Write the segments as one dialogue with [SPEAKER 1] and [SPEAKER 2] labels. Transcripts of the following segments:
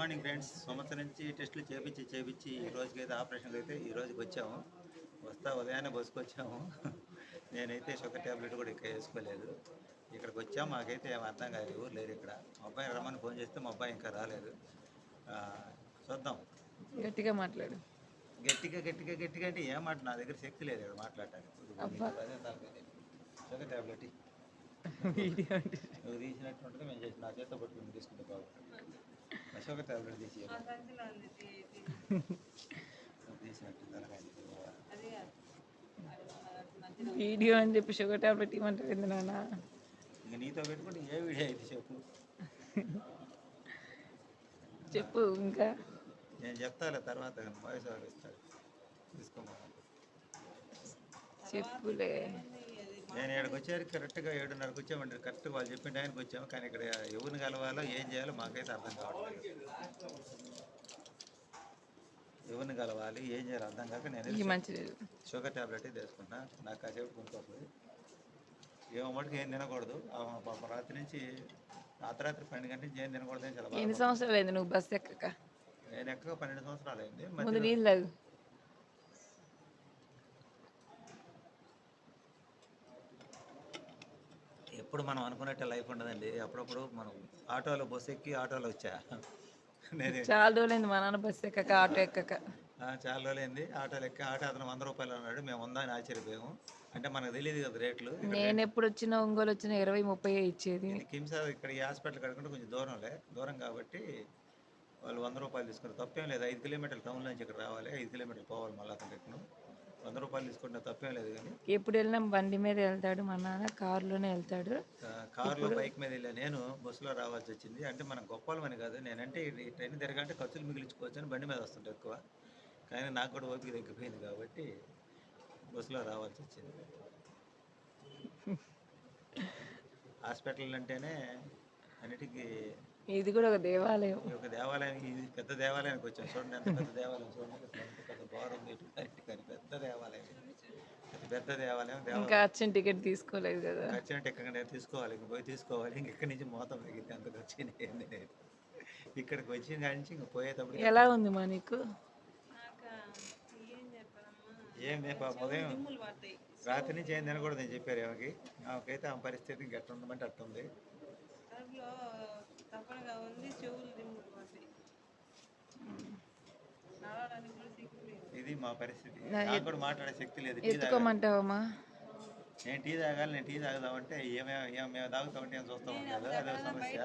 [SPEAKER 1] Morning friends సంవత్సరం నుంచి టెస్టులు చేపించి చేపించి ఈ రోజుకి అయితే ఆపరేషన్కి అయితే ఈ రోజుకి వచ్చాము. వస్తా ఉదయాన్నే బస్సుకొచ్చాము నేనైతే షుగర్ ట్యాబ్లెట్ కూడా ఇక్కడ వేసుకోలేదు. ఇక్కడికి వచ్చాము మాకైతే ఏం అర్థం కాదు ఎవరు లేరు ఇక్కడ. మా అబ్బాయి రమ్మని ఫోన్ చేస్తే మా అబ్బాయి ఇంకా రాలేదు. చూద్దాం.
[SPEAKER 2] గట్టిగా మాట్లాడు.
[SPEAKER 1] గట్టిగా గట్టిగా గట్టిగా అంటే ఏం మాట? నా దగ్గర శక్తి లేదు ఇక్కడ మాట్లాడటానికి. షుగర్ ట్యాబ్లెట్ తీసినట్టు ఉంటుంది మేము చేసి నా చేత పట్టుకుని తీసుకుంటే బాగుంటుంది. ట్యాబ్లెట్ తీసి
[SPEAKER 2] వీడియో అని చెప్పి షుగర్ టాబ్లెట్ ఇవ్వమంటారు ఏంది నాన్న?
[SPEAKER 1] ఇంక నీతో పెట్టుకుంటే ఏ వీడియో అయితే చెప్పు.
[SPEAKER 2] చెప్పు ఇంకా.
[SPEAKER 1] నేను చెప్తాలే తర్వాత వాయిస్ ఇస్తాడు. తీసుకోమా
[SPEAKER 2] చెప్పులే.
[SPEAKER 1] నేను ఇక్కడికి వచ్చేసరికి కరెక్ట్గా ఏడున్నరకు వచ్చామండి. కరెక్ట్గా వాళ్ళు చెప్పిన టైంకి వచ్చాము. కానీ ఇక్కడ ఎవరిని కలవాలో ఏం చేయాలో మాకైతే అర్థం కావట్లేదు. ఎవరిని కలవాలి ఏం చేయాలో అర్థం కాక నేను షుగర్ ట్యాబ్లెట్ తీసుకున్నా. నాకు కాసేపు గుంటుకొస్తుంది ఏమో మటుకు ఏం తినకూడదు. పాపం రాత్రి నుంచి అర్ధరాత్రి పన్నెండు గంటల నుంచి ఏం తినకూడదు అని చాలా
[SPEAKER 2] ఎన్ని. సంవత్సరాలు అయింది నువ్వు బస్ ఎక్కక?
[SPEAKER 1] నేను ఎక్కగా పన్నెండు సంవత్సరాలు అయింది ఎప్పుడు మనం అనుకున్నట్టే లైఫ్ ఉండదండి. అప్పుడప్పుడు మనం ఆటోలో బస్సు ఎక్కి ఆటోలో వచ్చా? నేను
[SPEAKER 2] చాలా రోజులైంది మా నాన్న బస్ ఎక్కక ఆటో ఎక్కక.
[SPEAKER 1] చాలా రోజులైంది. ఆటోలో ఎక్కి ఆటో అతను వంద రూపాయలు అన్నాడు. మేము ఉందా అని ఆశ్చర్యపోయాము. అంటే మనకు తెలియదు కదా రేట్లు.
[SPEAKER 2] నేను ఎప్పుడు వచ్చినా ఒంగోలు వచ్చినా ఇరవై ముప్పై ఇచ్చేది.
[SPEAKER 1] కిమ్స్ ఇక్కడ ఈ హాస్పిటల్ కడుకుంటే కొంచెం దూరంలే. దూరం కాబట్టి వాళ్ళు వంద రూపాయలు తీసుకున్నారు. తప్పేం లేదు. ఐదు కిలోమీటర్ల టౌన్ నుంచి ఇక్కడ రావాలి. ఐదు కిలోమీటర్లు పోవాలి మళ్ళీ అతను వంద రూపాయలు తీసుకుంటే తప్పేం లేదు కానీ.
[SPEAKER 2] ఎప్పుడు వెళ్ళినా బండి మీద వెళ్తాడు మా నాన్న కారులోనే వెళ్తాడు.
[SPEAKER 1] కారులో బైక్ మీద వెళ్ళా. నేను బస్సులో రావాల్సి వచ్చింది. అంటే మనం గొప్పలమని కాదు. నేనంటే ఈ ట్రైన్ తిరగంటే ఖర్చులు మిగిలించుకోవచ్చు అని బండి మీద వస్తుంటే ఎక్కువ. కానీ నాకు కూడా ఓపిక తగ్గిపోయింది కాబట్టి బస్సులో రావాల్సి వచ్చింది. హాస్పిటల్ అంటేనే అన్నిటికీ
[SPEAKER 2] ఇది కూడా ఒక దేవాలయం.
[SPEAKER 1] ఒక దేవాలయానికి ఇది పెద్ద దేవాలయానికి వచ్చాం. చూడండి ఎంత పెద్ద దేవాలయం చూడండి ఎంత పెద్ద గోడ ఉంది ఇటు కానీ. పెద్ద దేవాలయం. పెద్ద పెద్ద దేవాలయం
[SPEAKER 2] ఇంకా
[SPEAKER 1] దేవాలయం
[SPEAKER 2] అచ్చని టికెట్ తీసుకోలేదు కదా.
[SPEAKER 1] వచ్చినట్టు ఎక్కడ నేను తీసుకోవాలి ఇంక పోయి తీసుకోవాలి. ఇంక ఇక్కడి నుంచి మోతం మిగిలితే అంతకు వచ్చింది ఏంది నేను ఇక్కడికి వచ్చిన కాడి నుంచి ఇంక పోయేటప్పుడు
[SPEAKER 2] ఎలా ఉంది మా నీకు?
[SPEAKER 1] ఏం ఉదయం రాత్రి నుంచి ఏం తినకూడదు అని చెప్పారు ఆమెకి. ఆమెకైతే ఆమె పరిస్థితి ఉండమంటే అట్టుంది ఇది మా పరిస్థితి. నాకు కూడా మాట్లాడే శక్తి లేదు.
[SPEAKER 2] ఎత్తుకోమంటావమ్మా?
[SPEAKER 1] నేను టీ తాగాలి నేను టీ తాగుదామంటే ఏమే ఏం మేము తాగుతామంటే ఏం చూస్తాం కదా అదే సమస్య.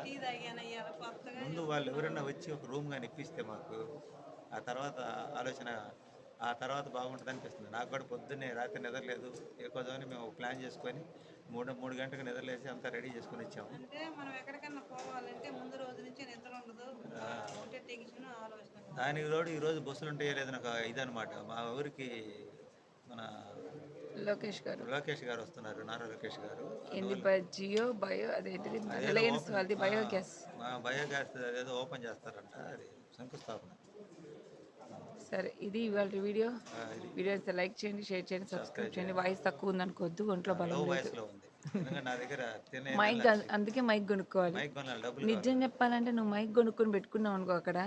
[SPEAKER 1] ముందు వాళ్ళు ఎవరైనా వచ్చి ఒక రూమ్ కానీ ఇప్పిస్తే మాకు ఆ తర్వాత ఆలోచన ఆ తర్వాత బాగుంటుంది అనిపిస్తుంది. నాకు కూడా పొద్దున్నే రాత్రి నిద్రలేదు. ఎక్కువని మేము ప్లాన్ చేసుకొని మూడు మూడు గంటలకు నిద్రలేసి అంతా రెడీ చేసుకొని వచ్చాము
[SPEAKER 3] అంటే మనం ఎక్కడికన్నా పోవాలంటే ముందు రోజు నుంచి నిద్ర ఉండదు ఒకటే టెన్షన్ ఆలోచన
[SPEAKER 1] దానికి తోడు ఈరోజు బస్సులు ఉంటాయో లేదని ఒక ఇదనమాట మా ఊరికి మన
[SPEAKER 2] లోకేష్ గారు.
[SPEAKER 1] లోకేష్ గారు వస్తున్నారు నారా లోకేష్ గారు.
[SPEAKER 2] జియో బయో అదేంటిది? రిలయన్స్ వాళ్ళది బయోగ్యాస్
[SPEAKER 1] మా బయోగ్యాస్ ఏదో ఓపెన్ చేస్తారంట అది శంకుస్థాపన.
[SPEAKER 2] సరే ఇది ఇవాళ వీడియో. వీడియో లైక్ చేయండి షేర్ చేయండి సబ్స్క్రైబ్ చేయండి. వాయిస్ తక్కువ ఒంట్లో బలం
[SPEAKER 1] ఉంది. నా దగ్గర తినే
[SPEAKER 2] మైక్ అందుకే మైక్ కొనుక్కోవాలి. నిజం చెప్పాలంటే నువ్వు మైక్ కొనుక్కొని పెట్టుకున్నావు అనుకో అక్కడ.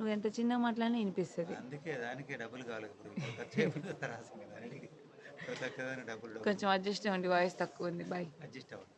[SPEAKER 2] నువ్వు ఎంత చిన్న మాట్లాడినా వినిపిస్తుంది.
[SPEAKER 1] అందుకే దానికే డబ్బులు కావాలి
[SPEAKER 2] కొంచెం అడ్జస్ట్ అవ్వండి వాయిస్ తక్కువ ఉంది. బాయ్
[SPEAKER 1] అడ్జస్ట్ అవ్వండి.